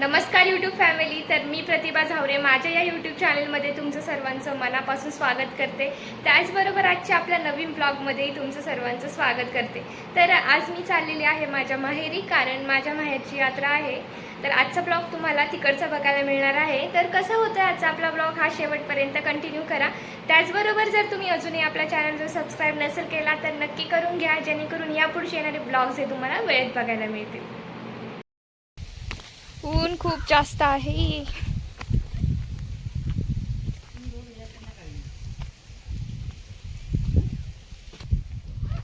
नमस्कार YouTube family तर मी प्रतिभा झावरे. माझ्या या यूट्यूब चॅनलमध्ये तुमचं सर्वांचं मनापासून स्वागत करते. त्याचबरोबर आजच्या आपल्या नवीन ब्लॉगमध्येही तुमचं सर्वांचं स्वागत करते. तर आज मी चाललेली आहे माझ्या माहेरी कारण माझ्या माहेरची यात्रा आहे. तर आजचा ब्लॉग तुम्हाला तिकडचा बघायला मिळणार आहे. तर कसं होतं आजचा आपला ब्लॉग हा शेवटपर्यंत कंटिन्यू करा. त्याचबरोबर जर तुम्ही अजूनही आपला चॅनल जर सबस्क्राईब नसेल केला तर नक्की करून घ्या जेणेकरून यापुढचे येणारे ब्लॉग्स हे तुम्हाला वेळेत बघायला मिळतील. ऊन खूप जास्त आहे.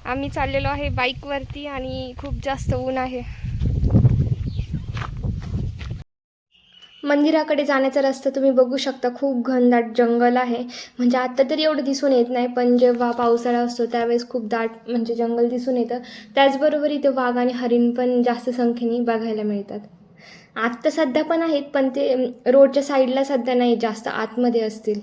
आम्ही चाललेलो आहे बाईकवरती आणि खूप जास्त ऊन आहे. मंदिराकडे जाण्याचा रस्ता तुम्ही बघू शकता खूप घनदाट जंगल आहे. म्हणजे आत्ता तरी एवढं दिसून येत नाही पण जेव्हा पावसाळा असतो त्यावेळेस खूप दाट म्हणजे जंगल दिसून येतं. त्याचबरोबर इथे वाघ आणि हरिण पण जास्त संख्येने बघायला मिळतात. आत्ता सध्या पण आहेत पण ते रोडच्या साईडला सध्या नाही जास्त आतमध्ये असतील.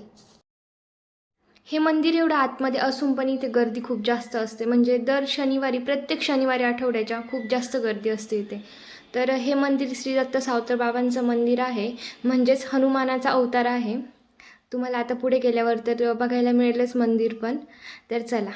हे मंदिर एवढं आतमध्ये असून पण इथे गर्दी खूप जास्त असते. म्हणजे दर शनिवारी प्रत्येक शनिवारी आठवड्याच्या खूप जास्त गर्दी असते इथे. तर हे मंदिर श्री दत्त सावतर बाबांचं मंदिर आहे. म्हणजेच हनुमानाचा अवतार आहे. तुम्हाला आता पुढे गेल्यावर तर बघायला मिळेलच मंदिर पण. तर चला.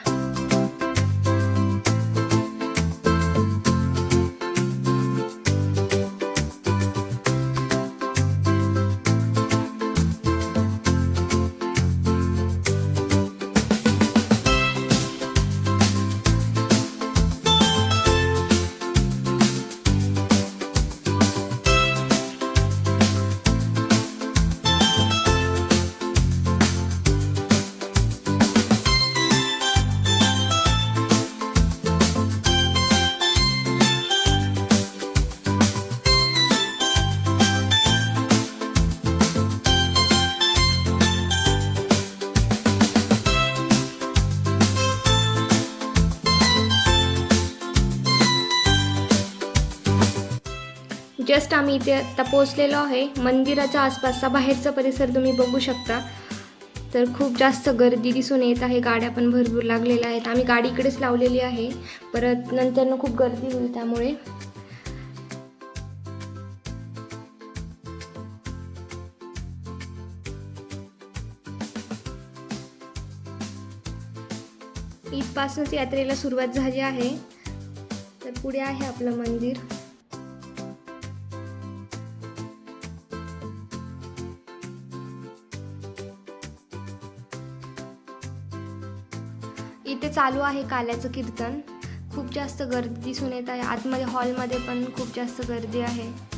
जस्ट आम्ही इथे आता पोचलेलो आहे. मंदिराच्या आसपासचा बाहेरचा परिसर तुम्ही बघू शकता. तर खूप जास्त गर्दी दिसून येत आहे. गाड्या पण भरपूर लागलेल्या आहेत. आम्ही गाडी इकडेच लावलेली आहे. परत नंतरनं खूप गर्दी होईल त्यामुळे. इथपासूनच यात्रेला सुरुवात झाली आहे. तर पुढे आहे आपलं मंदिर. इथे चालू आहे काल्याचं कीर्तन. खूप जास्त गर्दी दिसून येत आहे. आतमध्ये हॉलमध्ये पण खूप जास्त गर्दी आहे.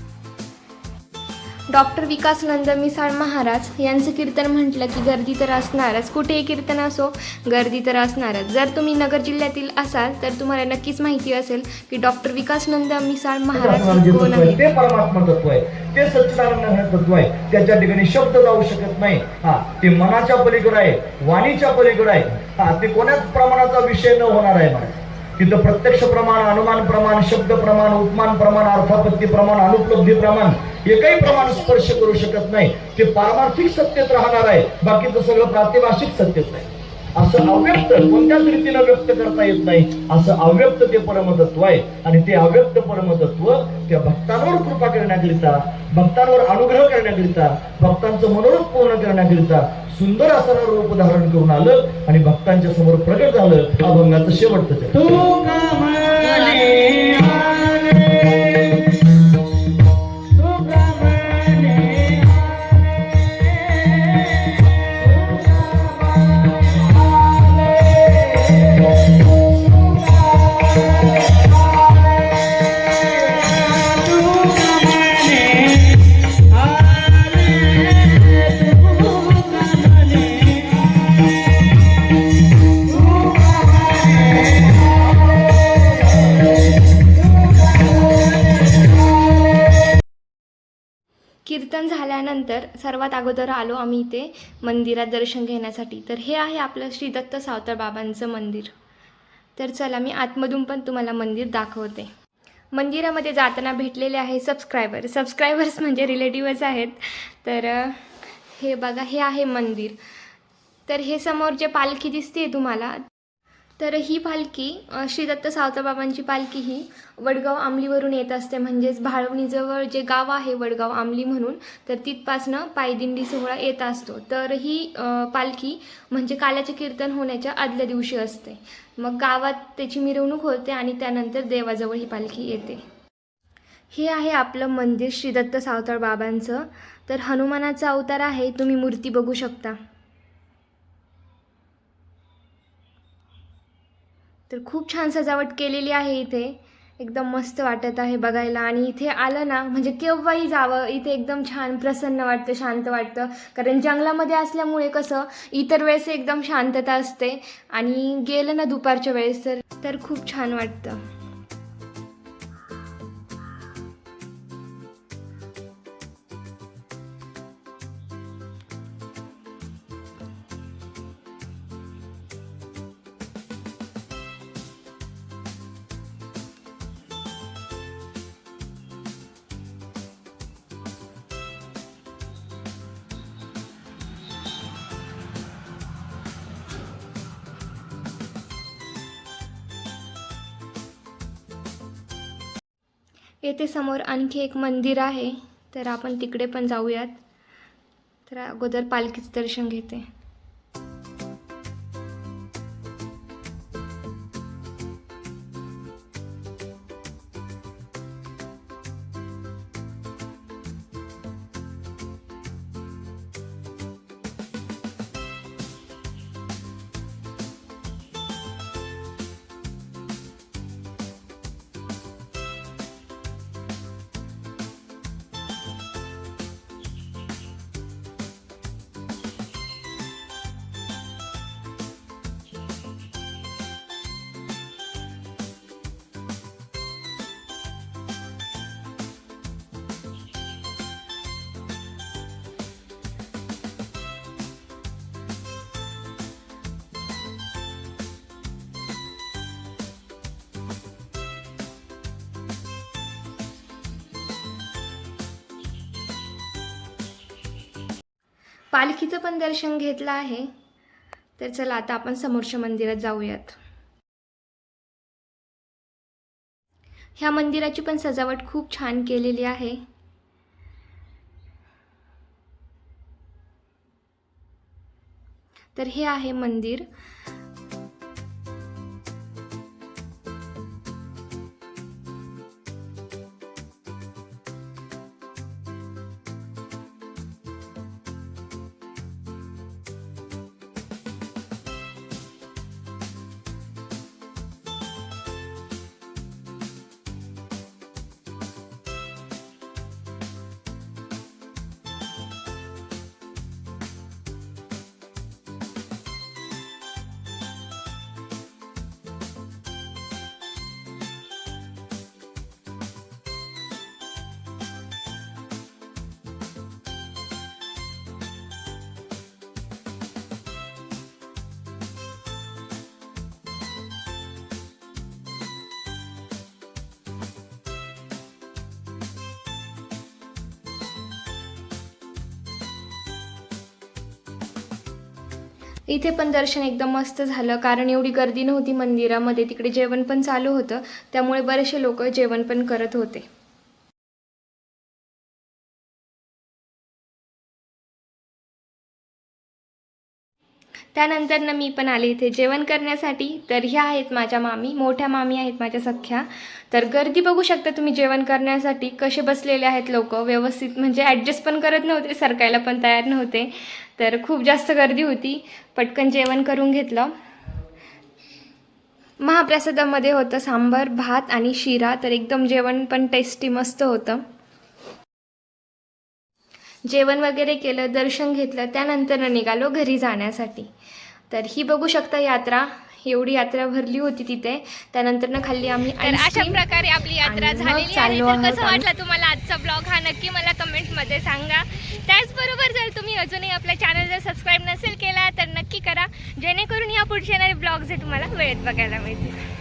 डॉक्टर विकास नंद मिसाळ महाराज यांचं कीर्तन म्हटलं की गर्दी तर असणारच. कुठेही कीर्तन असो गर्दी तर असणारच. जर तुम्ही नगर जिल्ह्यातील असाल तर तुम्हाला नक्कीच माहिती असेल की डॉक्टर विकास नंद मिसाळ महाराज कोण आहे, ते परमात्मा तत्व आहे. ते सच्चिदानंद तत्व आहे. त्याच्या ठिकाणी शब्द जाऊ शकत नाही. हा ते मनाच्या पलीकडे आहे वाणीच्या पलीकडे आहे. हा ते कोणाच प्रमाणाचा विषय न होणार आहे म्हणा तिथं प्रत्यक्ष प्रमाण अनुमान प्रमाण शब्द प्रमाण उपमान प्रमाण अर्थापत्ती प्रमाण अनुपलब्धी प्रमाण एकही प्रमाण स्पर्श करू शकत नाही. ते पारमार्थिक सत्तेत राहणार आहे. बाकीचं सगळं प्रातिभाषिक सत्तेत आहे. असं अव्यक्त कोणत्याच रीतीनं व्यक्त करता येत नाही. असं अव्यक्त ते परमतत्व आहे. आणि ते अव्यक्त परमतत्व त्या भक्तांवर कृपा करण्याकरिता भक्तांवर अनुग्रह करण्याकरिता भक्तांचं मनोरथ पूर्ण करण्याकरिता सुंदर असं रूप धारण करून आलं आणि भक्तांच्या समोर प्रगट झालं. अभंगाचं शेवटचं कीर्तन झाल्यानंतर सर्वात अगोदर आलो आम्ही इथे मंदिरात दर्शन घेण्यासाठी. तर हे आहे आपलं श्री दत्त सावतर बाबांचं मंदिर. तर चला मी आतमधून पण तुम्हाला मंदिर दाखवते. मंदिरामध्ये जाताना भेटलेले आहे सबस्क्रायबर सबस्क्रायबर्स म्हणजे रिलेटिव्हच आहेत. तर हे बघा हे आहे मंदिर. तर हे समोर जे पालखी दिसते तुम्हाला तर ही पालखी श्री दत्त सावताबाबांची पालखी ही वडगाव आमलीवरून येत असते. म्हणजेच भाळवणीजवळ जे गाव आहे वडगाव आमली म्हणून तर तिथपासनं पायदिंडी सोहळा येत असतो. तर ही पालखी म्हणजे काल्याचे कीर्तन होण्याच्या आदल्या दिवशी असते. मग गावात त्याची मिरवणूक होते आणि त्यानंतर देवाजवळ ही पालखी येते. हे आहे आपलं मंदिर श्री दत्त सावताळ बाबांचं तर हनुमानाचा अवतार आहे तुम्ही मूर्ती बघू शकता. तर खूप छान सजावट केलेली आहे इथे. एकदम मस्त वाटत आहे बघायला. आणि इथे आलं ना म्हणजे केव्हाही जावं इथे एकदम छान प्रसन्न वाटतं शांत वाटतं. कारण जंगलामध्ये असल्यामुळे कसं इतर वेळेस एकदम शांतता असते. आणि गेलं ना दुपारच्या वेळेस तर खूप छान वाटतं. येथे समोर आणखी एक मंदिर आहे. तर आपण तिकडे पण जाऊयात. तर अगोदर पालखीचं दर्शन घेते. पालखीचं पण दर्शन घेतलं आहे. तर चला आता आपण समोरच्या मंदिरात जाऊयात. ह्या मंदिराची पण सजावट खूप छान केलेली आहे. तर हे आहे मंदिर. इथे पण दर्शन एकदम मस्त झालं कारण एवढी गर्दी नव्हती मंदिरामध्ये तिकडे जेवण पण चालू होतं त्यामुळे बरेचसे लोक जेवण पण करत होते. त्यानंतर ना मी पण आले इथे जेवण करण्यासाठी. तर ह्या आहेत माझ्या मामी मोठ्या मामी आहेत माझ्या सख्या. तर गर्दी बघू शकता तुम्ही जेवण करण्यासाठी. कसे बसलेले आहेत लोक व्यवस्थित म्हणजे ॲडजस्ट पण करत नव्हते सरकायला पण तयार नव्हते. तर खूप जास्त गर्दी होती पटकन जेवण करून घेतलं. महाप्रसादामध्ये होतं सांबर भात आणि शिरा तर एकदम जेवण पण टेस्टी मस्त होतं. जेवण वगैरे केलं दर्शन घेतलं त्यानंतर निघालो घरी जाण्यासाठी. तर ही बघू शकता यात्रा. एवढी यात्रा भरली होती तिथे. त्यानंतर ना खाल्ली आम्ही अशा प्रकारे आपली यात्रा झालेली आहे. तर कसं. वाटलं तुम्हाला आजचा ब्लॉग हा? नक्की मला कमेंटमध्ये सांगा. त्याचबरोबर जर तुम्ही अजूनही आपल्या चॅनल जर सबस्क्राईब नसेल केला तर नक्की करा. जेणेकरून या पुढचे येणारे ब्लॉग्स हे तुम्हाला वेळेत बघायला मिळतील.